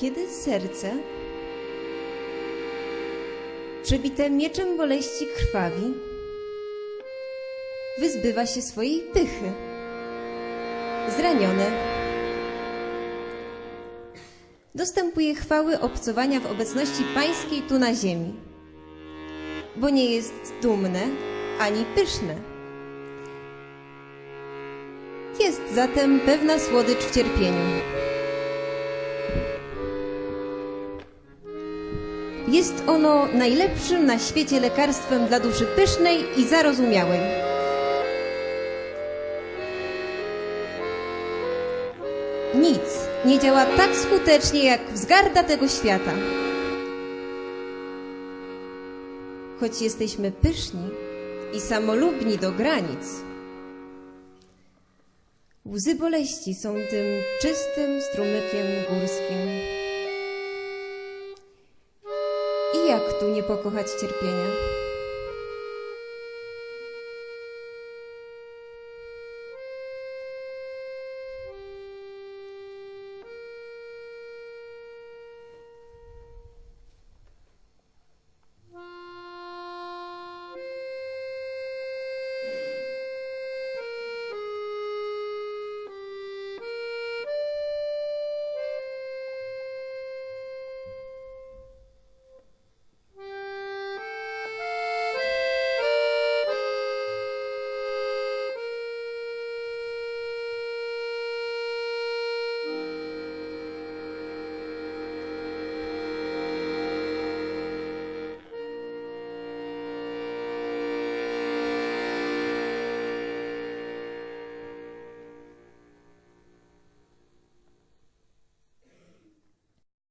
Kiedy serce, przebite mieczem boleści krwawi, wyzbywa się swojej pychy, zranione, dostępuje chwały obcowania w obecności pańskiej tu na ziemi, bo nie jest dumne ani pyszne. Jest zatem pewna słodycz w cierpieniu. Jest ono najlepszym na świecie lekarstwem dla duszy pysznej i zarozumiałej. Nic nie działa tak skutecznie jak wzgarda tego świata. Choć jesteśmy pyszni i samolubni do granic, łzy boleści są tym czystym strumykiem górskim. Jak tu nie pokochać cierpienia?